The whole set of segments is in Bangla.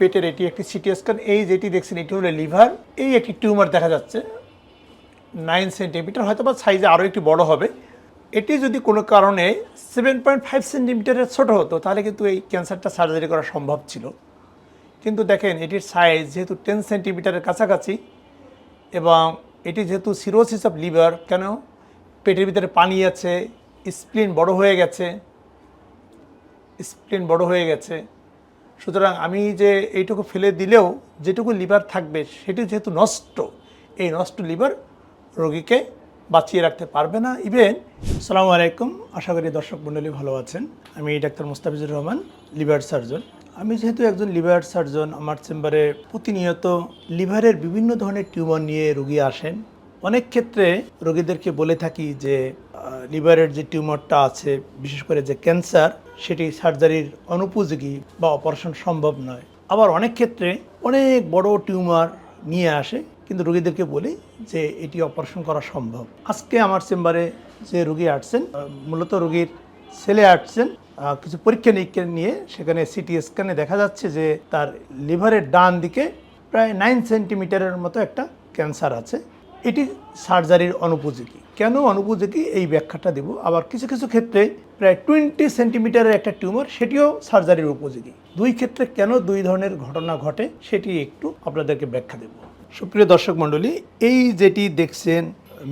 পেটের এটি একটি সিটি স্ক্যান এই যেটি দেখছেন, এটি হলো লিভার। এই একটি টিউমার দেখা যাচ্ছে নাইন সেন্টিমিটার হয়তো বা সাইজে আরও একটু বড় হবে। এটি যদি কোনো কারণে সেভেন পয়েন্ট ফাইভ সেন্টিমিটারের ছোটো হতো, তাহলে কিন্তু এই ক্যান্সারটা সার্জারি করা সম্ভব ছিল। কিন্তু দেখেন, এটির সাইজ যেহেতু টেন সেন্টিমিটারের কাছাকাছি, এবং এটি যেহেতু সিরোসিস অফ লিভার কেন? পেটের ভিতরে পানি আছে স্প্লিন বড় হয়ে গেছে স্প্লিন বড় হয়ে গেছে। সুতরাং আমি যে এইটুকু ফেলে দিলেও যেটুকু লিভার থাকবে সেটি যেহেতু নষ্ট, এই নষ্ট লিভার রোগীকে বাঁচিয়ে রাখতে পারবে না। ইভেন সালামু আলাইকুম, আশা করি দর্শক মণ্ডলী ভালো আছেন। আমি doctor Mustafizur Rahman, liver surgeon. আমি যেহেতু একজন লিভার সার্জন, আমার চেম্বারে প্রতিনিয়ত লিভারের বিভিন্ন ধরনের টিউমার নিয়ে রোগী আসেন। অনেক ক্ষেত্রে রোগীদেরকে বলে থাকি যে লিভারের যে টিউমারটা আছে, বিশেষ করে যে ক্যান্সার, সেটি সার্জারির অনুপযোগী বা অপারেশন সম্ভব নয়। আবার অনেক ক্ষেত্রে অনেক বড় টিউমার নিয়ে আসে, কিন্তু রোগীদেরকে বলি যে এটি অপারেশন করা সম্ভব। আজকে আমার চেম্বারে যে রোগী আসছেন মূলত রোগীর ছেলে আসছেন কিছু পরীক্ষা নিরীক্ষা নিয়ে সেখানে সিটি স্ক্যানে দেখা যাচ্ছে যে তার লিভারের ডান দিকে প্রায় নাইন সেন্টিমিটারের মতো একটা ক্যান্সার আছে। এটি সার্জারির অনুপযোগী। কেন অনুপযোগী? এই ব্যাখ্যাটা দেব। আবার কিছু কিছু ক্ষেত্রে প্রায় টোয়েন্টি সেন্টিমিটারের একটা টিউমার, সেটিও সার্জারির উপযোগী। দুই ক্ষেত্রে কেন দুই ধরনের ঘটনা ঘটে, সেটি একটু আপনাদেরকে ব্যাখ্যা দেব। সুপ্রিয় দর্শক মণ্ডলী, এই যেটি দেখছেন,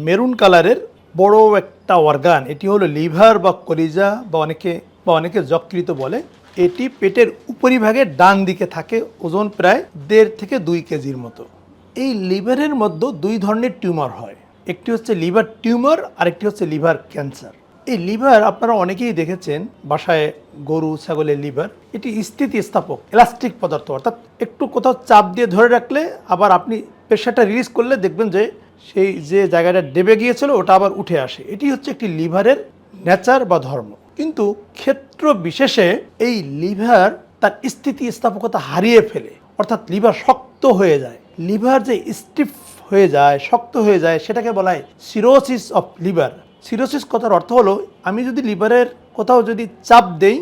মেরুন কালারের বড় একটা অর্গান, এটি হলো লিভার বা কলিজা বা অনেকে বা অনেকে যকৃত বলে, এটি পেটের উপরিভাগে ডান দিকে থাকে, ওজন প্রায় দেড় থেকে দুই কেজির মতো। এই লিভারের মধ্যে দুই ধরনের টিউমার হয়। একটি হচ্ছে লিভার টিউমার আর একটি হচ্ছে লিভার ক্যান্সার। এই লিভার আপনারা অনেকেই দেখেছেন, বাসায় গরু, ছাগলের লিভার। এটি স্থিতিস্থাপক ইলাস্টিক পদার্থ, অর্থাৎ একটু কোথাও চাপ দিয়ে ধরে রাখলে আবার আপনি প্রেশারটা রিলিজ করলে দেখবেন যে সেই যে জায়গাটা ডেবে গিয়েছিল, ওটা আবার উঠে আসে। এটি হচ্ছে একটি লিভারের নেচার বা ধর্ম। কিন্তু ক্ষেত্র বিশেষে এই লিভার তার স্থিতিস্থাপকতা হারিয়ে ফেলে, অর্থাৎ লিভার শক্ত হয়ে যায়। লিভার যে স্টিফ হয়ে যায়, শক্ত হয়ে যায়, সেটাকে বলা হয় সিরোসিস অফ লিভার। সিরোসিস কথার অর্থ হলো, আমি যদি লিভারের কোথাও যদি চাপ দেই,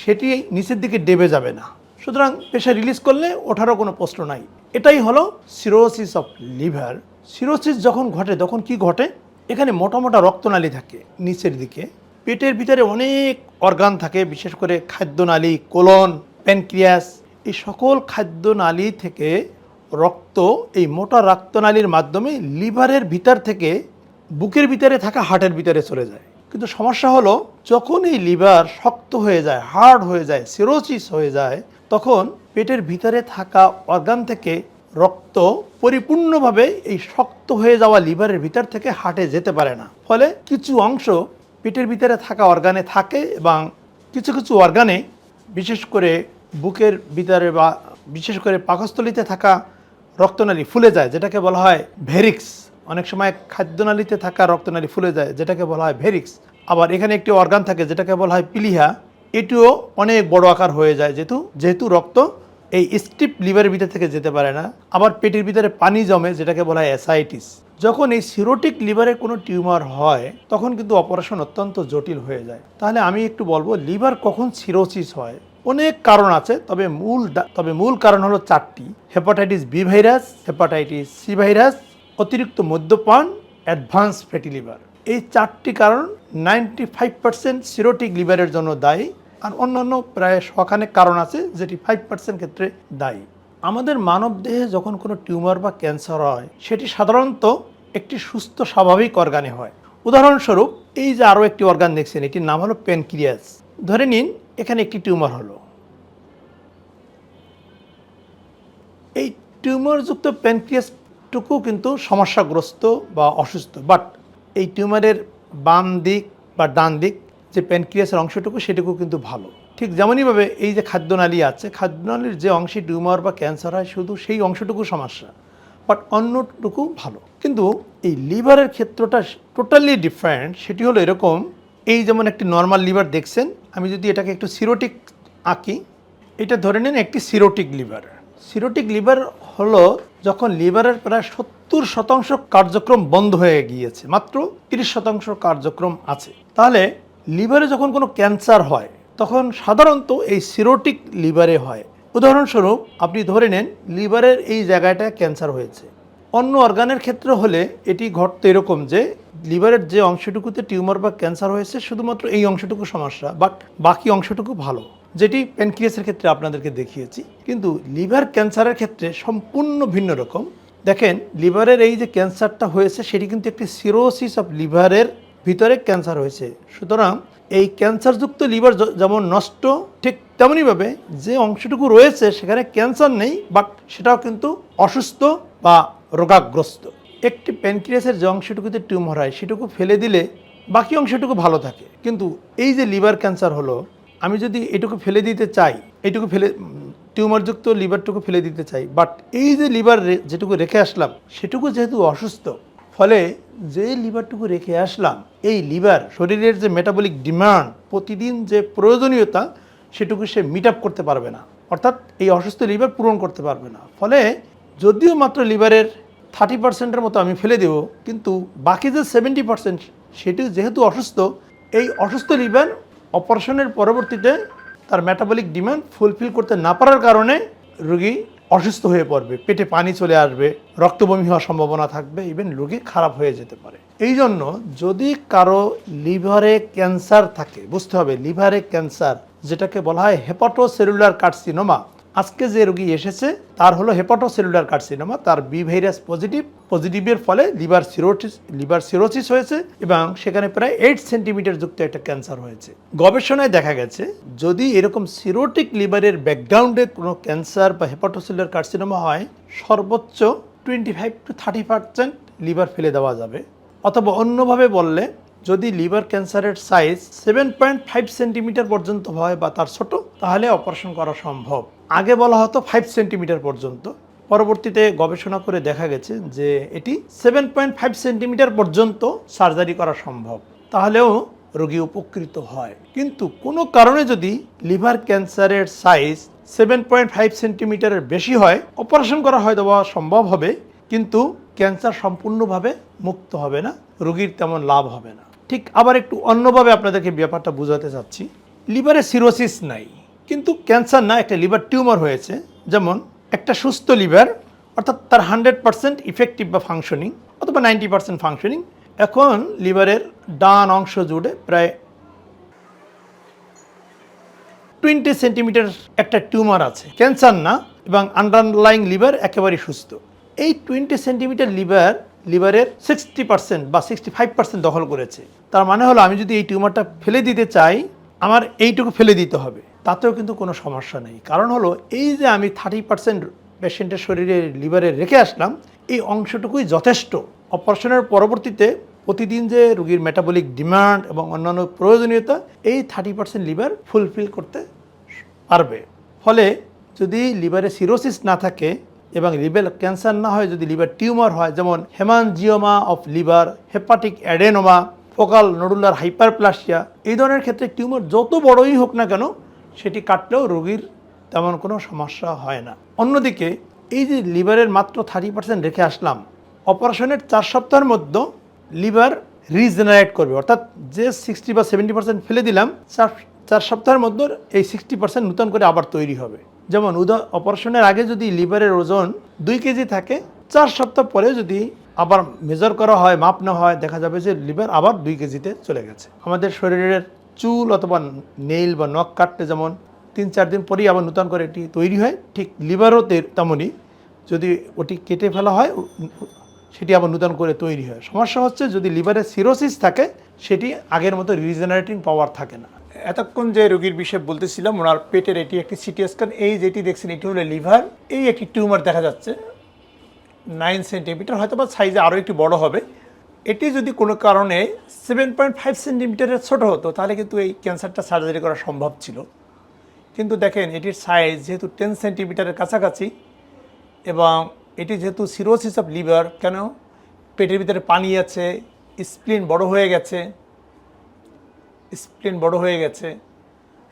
সেটি নিচের দিকে ডেবে যাবে না। সুতরাং প্রেশার রিলিজ করলে ওঠারও কোনো প্রশ্ন নাই। এটাই হলো সিরোসিস অফ লিভার। সিরোসিস যখন ঘটে, তখন কি ঘটে? এখানে মোটা মোটা রক্তনালী থাকে নিচের দিকে। পেটের ভিতরে অনেক অর্গান থাকে, বিশেষ করে খাদ্যনালী, কোলন, প্যানক্রিয়াস। এই সকল খাদ্যনালী থেকে রক্ত এই মোটা রক্তনালীর মাধ্যমে লিভারের ভিতর থেকে বুকের ভিতরে থাকা হার্টের ভিতরে চলে যায়। কিন্তু সমস্যা হলো, যখন এই লিভার শক্ত হয়ে যায়, হার্ড হয়ে যায় সিরোসিস হয়ে যায়, তখন পেটের ভিতরে থাকা অর্গান থেকে রক্ত পরিপূর্ণভাবে এই শক্ত হয়ে যাওয়া লিভারের ভিতর থেকে হাটে যেতে পারে না। ফলে কিছু অংশ পেটের ভিতরে থাকা অর্গানে থাকে এবং কিছু কিছু অর্গানে বিশেষ করে বুকের ভিতরে বা বিশেষ করে পাকস্থলিতে থাকা রক্তনালী ফুলে যায়, যেটাকে বলা হয় ভেরিক্স। অনেক সময় খাদ্যনালীতে থাকা রক্তনালী ফুলে যায়, যেটাকে বলা হয় ভেরিক্স। আবার এখানে একটি অর্গান থাকে, যেটাকে বলা হয় পিলিহা। এটিও অনেক বড় আকার হয়ে যায় যেহেতু যেহেতু রক্ত এই স্টিপ লিভারের ভিতর থেকে যেতে পারে না। আবার পেটের ভিতরে পানি জমে, যেটাকে বলা হয় অ্যাসাইটিস। যখন এই সিরোটিক লিভারে কোনো টিউমার হয়, তখন কিন্তু অপারেশন অত্যন্ত জটিল হয়ে যায়। তাহলে আমি একটু বলব, লিভার কখন সিরোসিস হয়? অনেক কারণ আছে, তবে মূল তবে মূল কারণ হলো চারটি। Hepatitis B virus, hepatitis C virus, অতিরিক্ত মদ্যপান, অ্যাডভান্স ফ্যাটি লিভার। এই চারটি কারণ নাইনটি ফাইভ পার্সেন্ট সিরোটিক লিভারের জন্য দায়ী, আর অন্যান্য প্রায় শখানেক কারণ আছে যেটি ফাইভ পার্সেন্ট ক্ষেত্রে দায়ী। আমাদের মানব দেহে যখন কোনো টিউমার বা ক্যান্সার হয়, সেটি সাধারণত একটি সুস্থ স্বাভাবিক অর্গানে হয়। উদাহরণস্বরূপ, এই যে আরও একটি অর্গান দেখছেন, এটির নাম হলো প্যানক্রিয়াস। ধরে নিন এখানে একটি টিউমার হলো। এই টিউমারযুক্ত প্যানক্রিয়াসটুকু কিন্তু সমস্যাগ্রস্ত বা অসুস্থ বাট এই টিউমারের বাম দিক বা ডান দিক যে প্যানক্রিয়াসের অংশটুকু সেটুকু কিন্তু ভালো। ঠিক যেমনইভাবে এই যে খাদ্যনালী আছে, খাদ্যনালীর যে অংশে টিউমার বা ক্যান্সার হয়, শুধু সেই অংশটুকু সমস্যা বাট অন্যটুকু ভালো। কিন্তু এই লিভারের ক্ষেত্রটা টোটালি ডিফারেন্ট সেটি হলো এরকম, এই যেমন একটি নর্মাল লিভার দেখছেন আমি যদি এটাকে একটু সিরোটিক আঁকি, এটা ধরে নিন একটি সিরোটিক লিভার। সিরোটিক লিভার হলো যখন লিভারের প্রায় সত্তর শতাংশ কার্যক্রম বন্ধ হয়ে গিয়েছে, মাত্র তিরিশ শতাংশ কার্যক্রম আছে। তাহলে লিভারে যখন কোনো ক্যান্সার হয়, তখন সাধারণত এই সিরোটিক লিভারে হয়। উদাহরণস্বরূপ, আপনি ধরে নেন লিভারের এই জায়গাটা ক্যান্সার হয়েছে। অন্য অর্গানের ক্ষেত্রে হলে এটি ঘটতো এরকম যে লিভারের যে অংশটুকুতে টিউমার বা ক্যান্সার হয়েছে, শুধুমাত্র এই অংশটুকু সমস্যা, বাট বাকি অংশটুকু ভালো। যেটি প্যানক্রিয়াসের ক্ষেত্রে আপনাদেরকে দেখিয়েছি। কিন্তু লিভার ক্যান্সারের ক্ষেত্রে সম্পূর্ণ ভিন্ন রকম। দেখেন, লিভারের এই যে ক্যান্সারটা হয়েছে, সেটি কিন্তু একটি সিরোসিস অফ লিভারের ভিতরে ক্যান্সার হয়েছে। সুতরাং এই ক্যান্সারযুক্ত লিভার যেমন নষ্ট, ঠিক তেমনইভাবে যে অংশটুকু রয়েছে, সেখানে ক্যান্সার নেই, বাট সেটাও কিন্তু অসুস্থ বা রোগাগ্রস্ত। একটি প্যানক্রিয়াসের যে অংশটুকুতে টিউমার হয়, সেটুকু ফেলে দিলে বাকি অংশটুকু ভালো থাকে। কিন্তু এই যে লিভার ক্যান্সার হলো, আমি যদি এটুকু ফেলে দিতে চাই এইটুকু ফেলে টিউমারযুক্ত লিভারটুকু ফেলে দিতে চাই বাট এই যে লিভার যেটুকু রেখে আসলাম, সেটুকু যেহেতু অসুস্থ, ফলে যে লিভারটুকু রেখে আসলাম, এই লিভার শরীরের যে মেটাবলিক ডিমান্ড প্রতিদিন যে প্রয়োজনীয়তা, সেটুকু সে মিট আপ করতে পারবে না। অর্থাৎ এই অসুস্থ লিভার পূরণ করতে পারবে না। ফলে যদিও মাত্র লিভারের থার্টি পার্সেন্টের মতো আমি ফেলে দেব, কিন্তু বাকি যে সেভেন্টি পার্সেন্ট সেটি যেহেতু অসুস্থ, এই অসুস্থ লিভার অপারেশনের পরবর্তীতে তার মেটাবলিক ডিমান্ড ফুলফিল করতে না পারার কারণে রোগী অসুস্থ হয়ে পড়বে, পেটে পানি চলে আসবে, রক্তবমি হওয়ার সম্ভাবনা থাকবে ইভেন রোগী খারাপ হয়ে যেতে পারে। এই জন্য যদি কারও লিভারে ক্যান্সার থাকে, বুঝতে হবে, লিভারে ক্যান্সার, যেটাকে বলা হয় হেপাটোসেলুলার কার্সিনোমা আজকে যে রোগী এসেছে, তার হলো হেপাটোসেলুলার কার্সিনোমা তার বি ভাইরাস পজিটিভ পজিটিভের ফলে লিভার সিরোটিস লিভার সিরোসিস হয়েছে এবং সেখানে প্রায় এইট সেন্টিমিটার যুক্ত একটা ক্যান্সার হয়েছে। গবেষণায় দেখা গেছে, যদি এরকম সিরোটিক লিভারের ব্যাকগ্রাউন্ডে কোনো ক্যান্সার বা হেপাটোসেলুলার কার্সিনোমা হয়, সর্বোচ্চ twenty five to thirty percent liver ফেলে দেওয়া যাবে। অথবা অন্যভাবে বললে যদি লিভার ক্যান্সারের size seven point five centimetre পর্যন্ত হয় বা তার ছোট, তাহলে অপারেশন করা সম্ভব। আগে বলা হতো ফাইভ সেন্টিমিটার পর্যন্ত। পরবর্তীতে গবেষণা করে দেখা গেছে যে এটি সেভেন পয়েন্ট ফাইভ সেন্টিমিটার পর্যন্ত সার্জারি করা সম্ভব। তাহলেও রোগী উপকৃত হয়। কিন্তু কোনো কারণে যদি লিভার ক্যান্সারের সাইজ সেভেন পয়েন্ট ফাইভ সেন্টিমিটারের বেশি হয় অপারেশন করা হয়তো বা সম্ভব হবে, কিন্তু ক্যান্সার সম্পূর্ণভাবে মুক্ত হবে না, রোগীর তেমন লাভ হবে না। ঠিক আবার একটু অন্যভাবে আপনাদেরকে ব্যাপারটা বোঝাতে চাচ্ছি। লিভারে সিরোসিস নাই, কিন্তু ক্যান্সার না, একটা লিভার টিউমার হয়েছে, যেমন একটা সুস্থ লিভার, অর্থাৎ তার হান্ড্রেড পার্সেন্ট ইফেক্টিভ বা ফাংশনিং অথবা নাইনটি পার্সেন্ট ফাংশনিং এখন লিভারের ডান অংশ জুড়ে প্রায় টোয়েন্টি সেন্টিমিটার একটা টিউমার আছে। ক্যান্সার না, এবং আন্ডারলাইং লিভার একেবারেই সুস্থ। এই টোয়েন্টি সেন্টিমিটার লিভার লিভারের সিক্সটি পার্সেন্ট বা সিক্সটি ফাইভ পার্সেন্ট দখল করেছে। তার মানে হলো আমি যদি এই টিউমারটা ফেলে দিতে চাই, আমার এইটুকু ফেলে দিতে হবে। তাতেও কিন্তু কোনো সমস্যা নেই। কারণ হলো এই যে আমি থার্টি পার্সেন্ট পেশেন্টের শরীরে লিভারে রেখে আসলাম, এই অংশটুকুই যথেষ্ট। অপারেশনের পরবর্তীতে প্রতিদিন যে রুগীর মেটাবলিক ডিমান্ড এবং অন্যান্য প্রয়োজনীয়তা, এই থার্টি পার্সেন্ট লিভার ফুলফিল করতে পারবে। ফলে যদি লিভারে সিরোসিস না থাকে এবং লিভার ক্যান্সার না হয় যদি লিভার টিউমার হয়, যেমন haemangioma of liver, hepatic adenoma, focal nodular hyperplasia, এই ধরনের ক্ষেত্রে টিউমার যত বড়ই হোক না কেন, সেটি কাটলেও রোগীর তেমন কোনো সমস্যা হয় না। অন্যদিকে, এই যে লিভারের মাত্র থার্টি পার্সেন্ট রেখে আসলাম, অপারেশনের চার সপ্তাহের মধ্যে লিভার রিজেনারেট করবে। অর্থাৎ যে সিক্সটি বা সেভেন্টি পার্সেন্ট ফেলে দিলাম, চার চার সপ্তাহের মধ্যে এই সিক্সটি পার্সেন্ট নতুন করে আবার তৈরি হবে। যেমন উদা অপারেশনের আগে যদি লিভারের ওজন দুই কেজি থাকে, চার সপ্তাহ পরে যদি আবার মেজার করা হয়, মাপ না হয়, দেখা যাবে যে লিভার আবার দুই কেজিতে চলে গেছে। আমাদের শরীরের চুল অথবা নেইল বা নখ কাটতে যেমন তিন চার দিন পরেই আবার নতুন করে এটি তৈরি হয়, ঠিক লিভারও তেমনই। যদি ওটি কেটে ফেলা হয় সেটি আবার নতুন করে তৈরি হয়। সমস্যা হচ্ছে যদি লিভারে সিরোসিস থাকে, সেটি আগের মতো রিজেনারেটিং পাওয়ার থাকে না। এতক্ষণ যে রোগীর বিষয়ে বলতেছিলাম, ওনার পেটের এটি একটি সিটি স্ক্যান, এই যেটি দেখছেন এটি হলো লিভার, এই একটি টিউমার দেখা যাচ্ছে নাইন সেন্টিমিটার হয়তো বা সাইজে আরও একটু বড় হবে। এটি যদি কোনো কারণে সেভেন পয়েন্ট ফাইভ সেন্টিমিটারের ছোটো হতো, তাহলে কিন্তু এই ক্যান্সারটা সার্জারি করা সম্ভব ছিল। কিন্তু দেখেন, এটির সাইজ যেহেতু টেন সেন্টিমিটারের কাছাকাছি এবং এটি যেহেতু সিরোসিস অফ লিভার কেন? পেটের ভিতরে পানি আছে স্প্লিন বড় হয়ে গেছে স্প্লিন বড় হয়ে গেছে।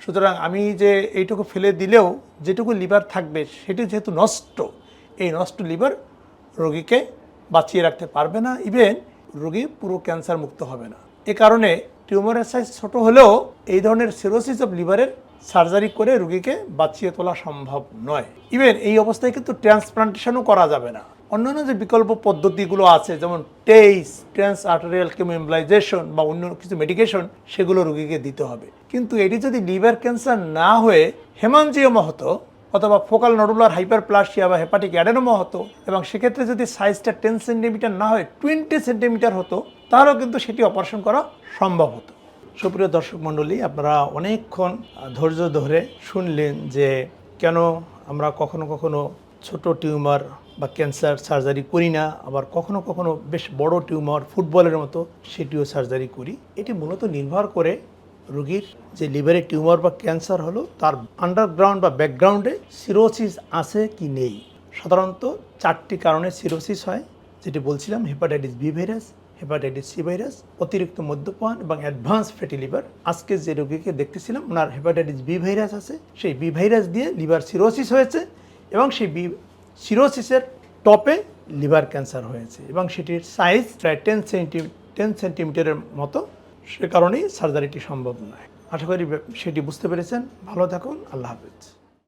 সুতরাং আমি যে এইটুকু ফেলে দিলেও যেটুকু লিভার থাকবে সেটি যেহেতু নষ্ট, এই নষ্ট লিভার রোগীকে বাঁচিয়ে রাখতে পারবে না। ইভেন রোগী পুরো ক্যান্সার মুক্ত হবে না। এ কারণে টিউমারের সাইজ ছোট হলেও এই ধরনের সিরোসিস অফ লিভারের সার্জারি করে রুগীকে বাঁচিয়ে তোলা সম্ভব নয়। ইভেন এই অবস্থায় কিন্তু ট্রান্সপ্লান্টেশনও করা যাবে না। অন্যান্য যে বিকল্প পদ্ধতিগুলো আছে, যেমন টেইস ট্রান্স আর্টারিয়াল কেমোএমব্লাইজেশন বা অন্য কিছু মেডিকেশন সেগুলো রুগীকে দিতে হবে। কিন্তু এটি যদি লিভার ক্যান্সার না হয়ে হেমানজিওমা হতো অথবা ফোকাল নডুলার হাইপারপ্লাসিয়া বা হেপাটিক অ্যাডেনোমা হতো এবং সেক্ষেত্রে যদি সাইজটা টেন সেন্টিমিটার না হয় টোয়েন্টি সেন্টিমিটার হতো, তাহলেও কিন্তু সেটি অপারেশন করা সম্ভব হতো। সুপ্রিয় দর্শক মণ্ডলী, আপনারা অনেকক্ষণ ধৈর্য ধরে শুনলেন যে কেন আমরা কখনো কখনো ছোট টিউমার বা ক্যান্সার সার্জারি করি না, আবার কখনো কখনো বেশ বড় টিউমার ফুটবলের মতো সেটিও সার্জারি করি। এটি মূলত নির্ভর করে রোগীর যে লিভারে টিউমার বা ক্যান্সার হলো, তার আন্ডারগ্রাউন্ড বা ব্যাকগ্রাউন্ডে সিরোসিস আছে কি নেই। সাধারণত চারটি কারণে সিরোসিস হয়, যেটি বলছিলাম hepatitis B virus hepatitis C virus অতিরিক্ত মদ্যপান এবং অ্যাডভান্স ফ্যাটি লিভার আজকে যে রোগীকে দেখতেছিলাম, ওনার হেপাটাইটিস বি ভাইরাস আছে, সেই বি ভাইরাস দিয়ে লিভার সিরোসিস হয়েছে এবং সেই বি সিরোসিসের টপে লিভার ক্যান্সার হয়েছে এবং সেটির সাইজ প্রায় টেন সেন্টি, টেন সেন্টিমিটারের মতো। সে কারণেই সার্জারিটি সম্ভব নয়। আশা করি সেটি বুঝতে পেরেছেন। ভালো থাকুন। আল্লাহ হাফিজ।